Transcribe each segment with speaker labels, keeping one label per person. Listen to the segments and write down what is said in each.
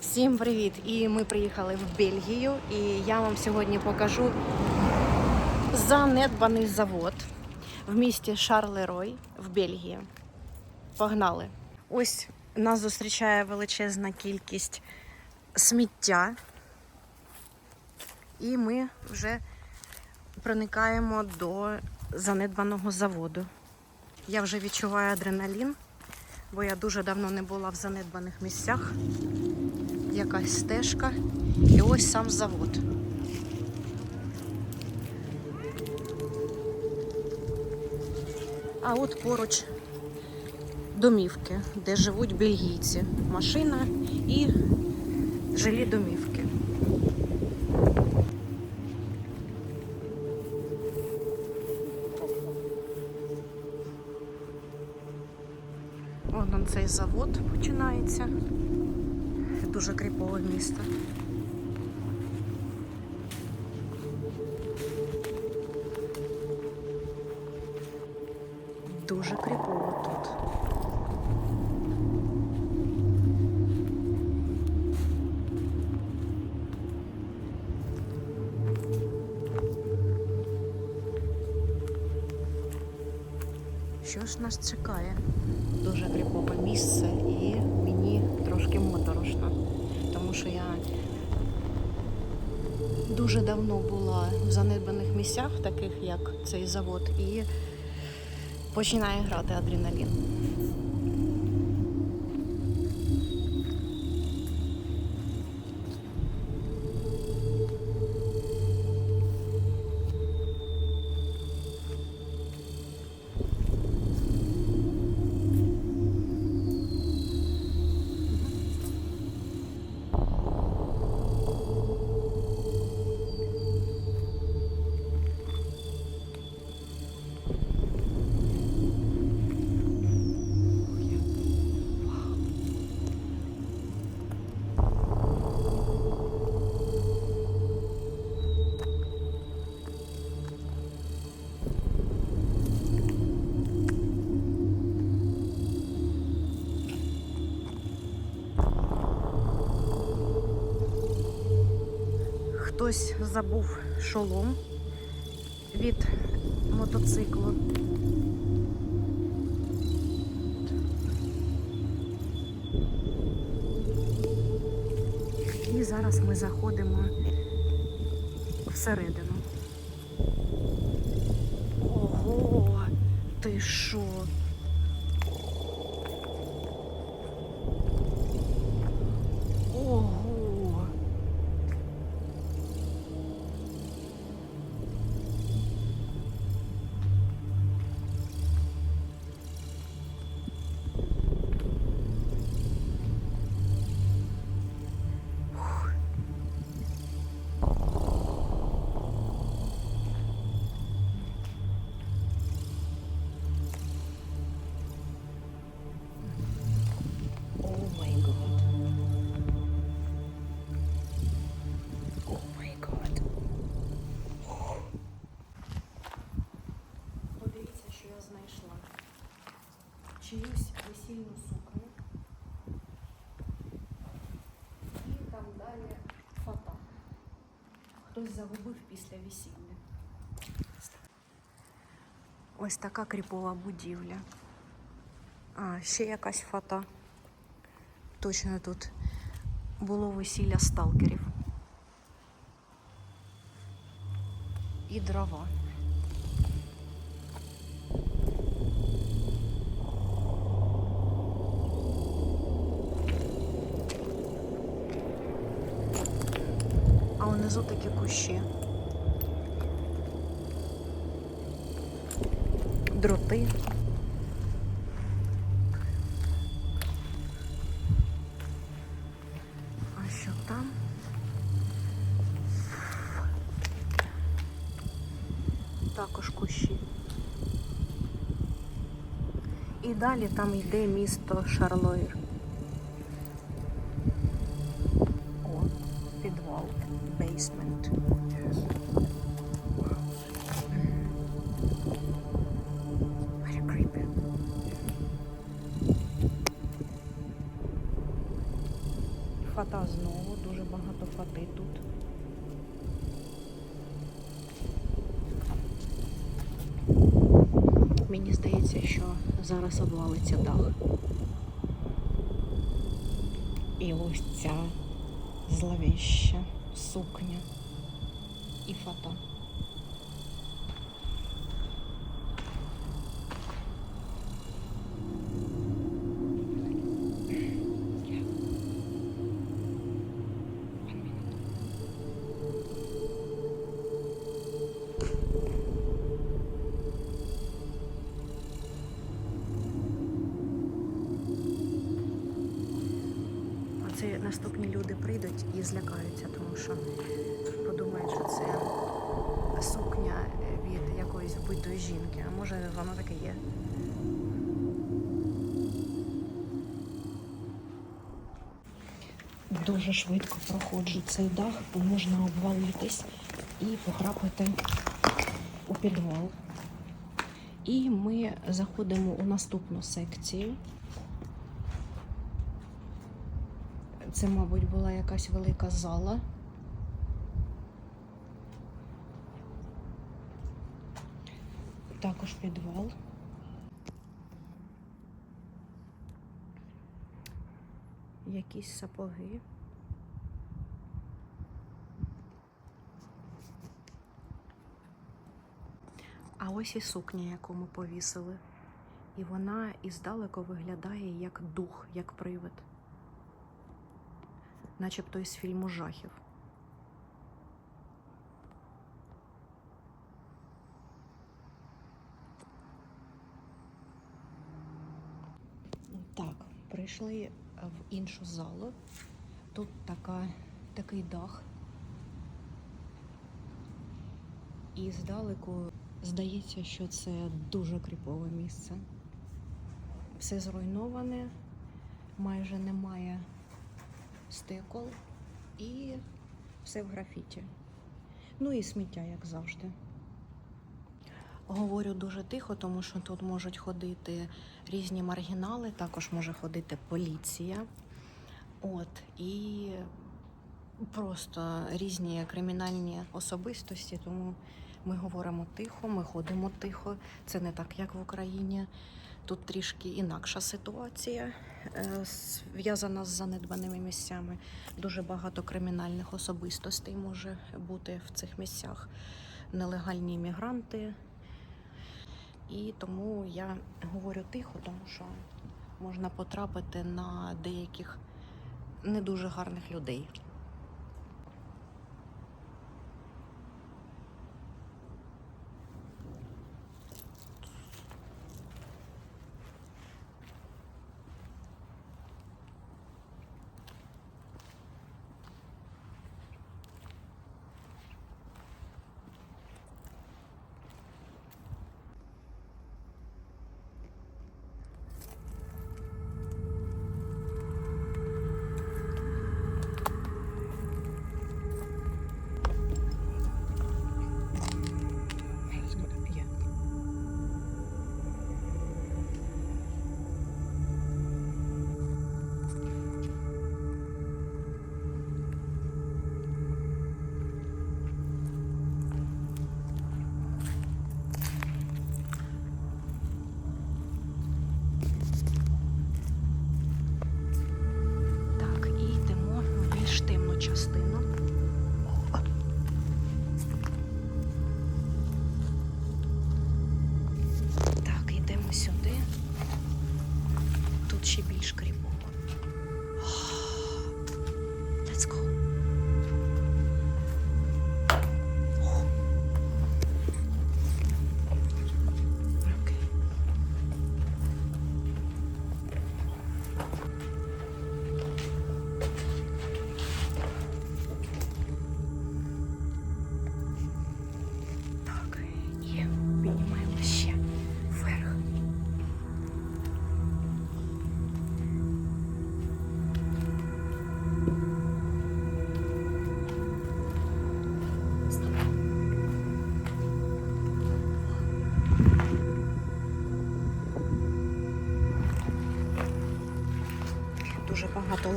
Speaker 1: Всім привіт! І ми приїхали в Бельгію, і я вам сьогодні покажу занедбаний завод в місті Шарлерой в Бельгії. Погнали! Ось нас зустрічає величезна кількість сміття, і ми вже проникаємо до занедбаного заводу. Я вже відчуваю адреналін, бо я дуже давно не була в занедбаних місцях якась стежка і ось сам завод. А от поруч домівки, де живуть бельгійці. Машина і жилі домівки. Вон он цей завод починається. Дуже кріпове місто. Дуже кріпово тут. Нас чекає? Дуже кріпове місце і мені трошки моторошно, тому що я дуже давно була в занедбаних місцях, таких як цей завод, і починає грати адреналін. Хтось забув шолом від мотоциклу. І зараз ми заходимо всередину. Ого, ти що? Чиюсь весільну сукню. І там далі фото. Хтось загубив після весілля. Ось така кріпова будівля. А, ще якась фата. Точно тут було весілля сталкерів. І дрова. Внизу такі кущі. Дроти. А що там? Також кущі. І далі там йде місто Шарлойр. Creepy. Фата знову, дуже багато фати тут. Мені здається, що зараз обвалиться дах. І ось ця зловіща сукня і фата. І злякаються, тому що подумають, що це сукня від якоїсь вбитої жінки. А може воно таке є. Дуже швидко проходжу цей дах, бо можна обвалитись і потрапити у підвал. І ми заходимо у наступну секцію. Це, мабуть, була якась велика зала. Також підвал. Якісь сапоги. А ось і сукня, яку ми повісили. І вона іздалеку виглядає як дух, як привид начебто із фільму жахів. Так, прийшли в іншу залу. Тут така, такий дах. І здалеку здається, що це дуже кріпове місце. Все зруйноване, майже немає стекол і все в графіті. Ну і сміття, як завжди. Говорю дуже тихо, тому що тут можуть ходити різні маргінали, також може ходити поліція. От, і просто різні кримінальні особистості, тому ми говоримо тихо, ми ходимо тихо. Це не так, як в Україні. Тут трішки інакша ситуація, е, зв'язана з занедбаними місцями. Дуже багато кримінальних особистостей може бути в цих місцях, нелегальні іммігранти. І тому я говорю тихо, тому що можна потрапити на деяких не дуже гарних людей.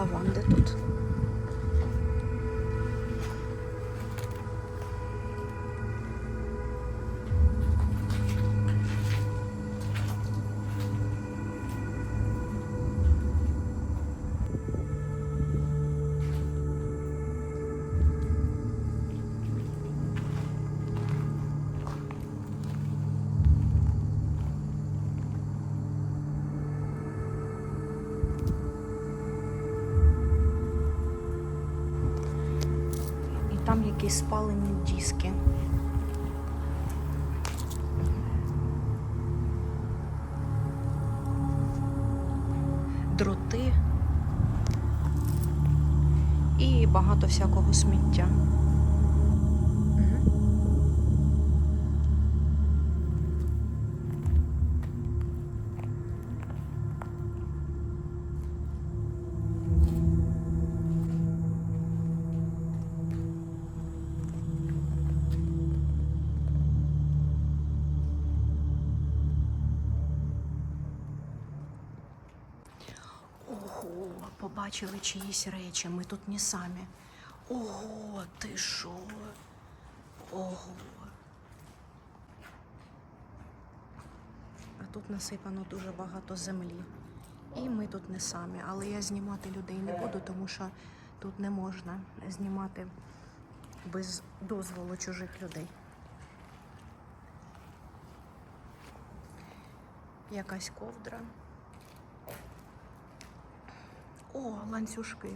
Speaker 1: Дуже багато там якісь спалені диски. Дроти і багато всякого сміття. Ого, побачили чиїсь речі, ми тут не самі. Ого, ти що? Ого. А тут насипано дуже багато землі. І ми тут не самі. Але я знімати людей не буду, тому що тут не можна знімати без дозволу чужих людей. Якась ковдра. О, ланцюжки.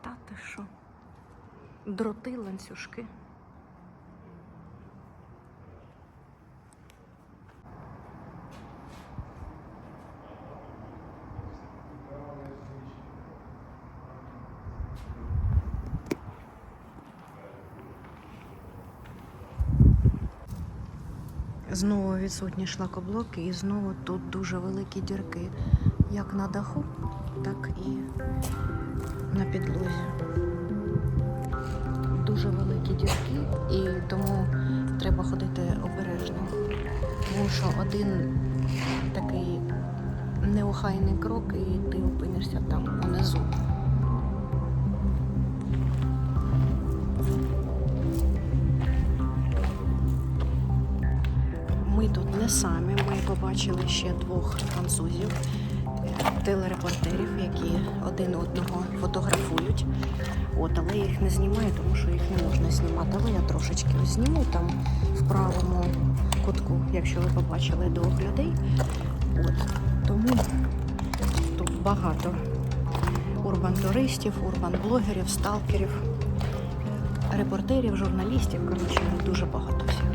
Speaker 1: Та ти що? Дроти, ланцюжки. Знову відсутні шлакоблоки, і знову тут дуже великі дірки, як на даху, так і на підлозі. Дуже великі дірки, і тому треба ходити обережно. Тому що один такий неохайний крок, і ти опинишся там унизу. Ми тут не самі. Ми побачили ще двох французів, телерепортерів, які один одного фотографують. От, але я їх не знімаю, тому що їх не можна знімати. Але я трошечки зніму там в правому кутку, якщо ви побачили двох людей. От, тому тут багато урбан-туристів, урбан-блогерів, сталкерів, репортерів, журналістів. Коротше, дуже багато всіх.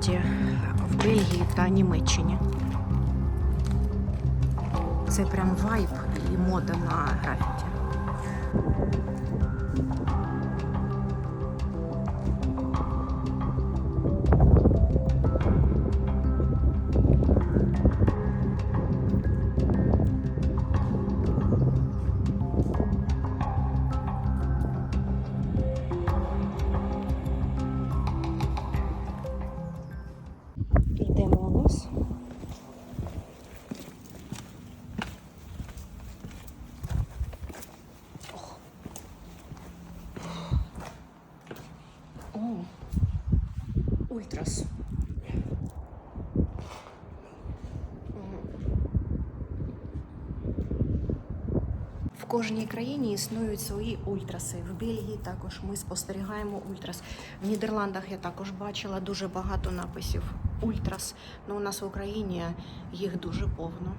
Speaker 1: Графіті в Бельгії та Німеччині. Це прям вайб і мода на графіті. Ультрас. В кожній країні існують свої ультраси. В Бельгії також ми спостерігаємо ультрас. В Нідерландах я також бачила дуже багато написів ультрас. Ну, у нас в Україні їх дуже повно.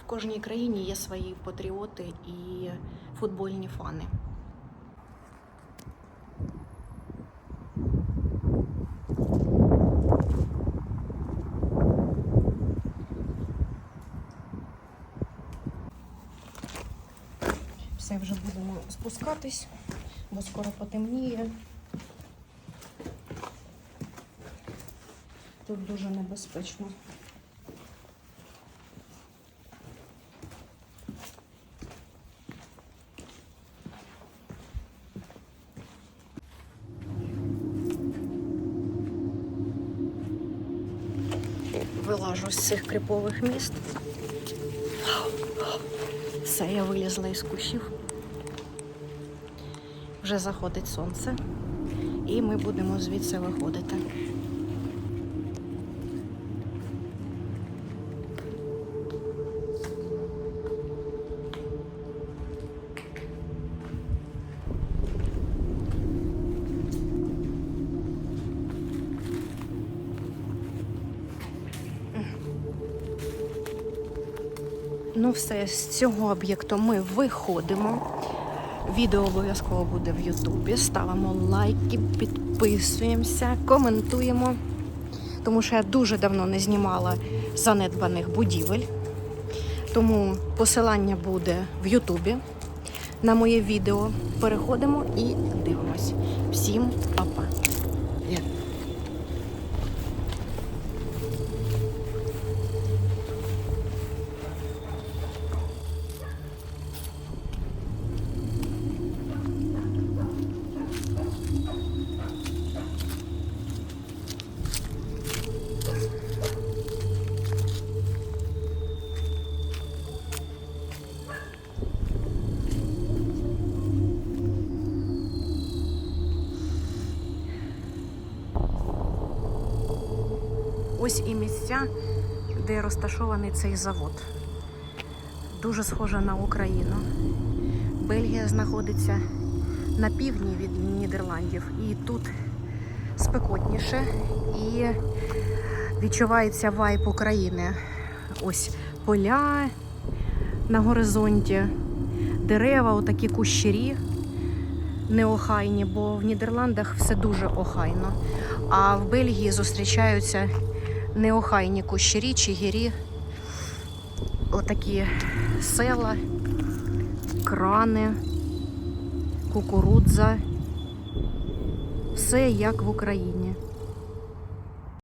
Speaker 1: В кожній країні є свої патріоти і футбольні фани. Все, вже будемо спускатись, бо скоро потемніє. Тут дуже небезпечно. Вилажу з цих кріпових міст. Все, я вилізла із кущів. Вже заходить сонце, і ми будемо звідси виходити. Ну, все, з цього об'єкту ми виходимо. Відео обов'язково буде в Ютубі. Ставимо лайки, підписуємося, коментуємо. Тому що я дуже давно не знімала занедбаних будівель. Тому посилання буде в Ютубі на моє відео. Переходимо і дивимось. Всім Ось і місця, де розташований цей завод. Дуже схоже на Україну. Бельгія знаходиться на півдні від Нідерландів, і тут спекотніше і відчувається вайб України. Ось поля на горизонті, дерева, отакі кущері неохайні, бо в Нідерландах все дуже охайно. А в Бельгії зустрічаються неохайні кущері чи гірі, отакі села, крани, кукурудза. Все як в Україні.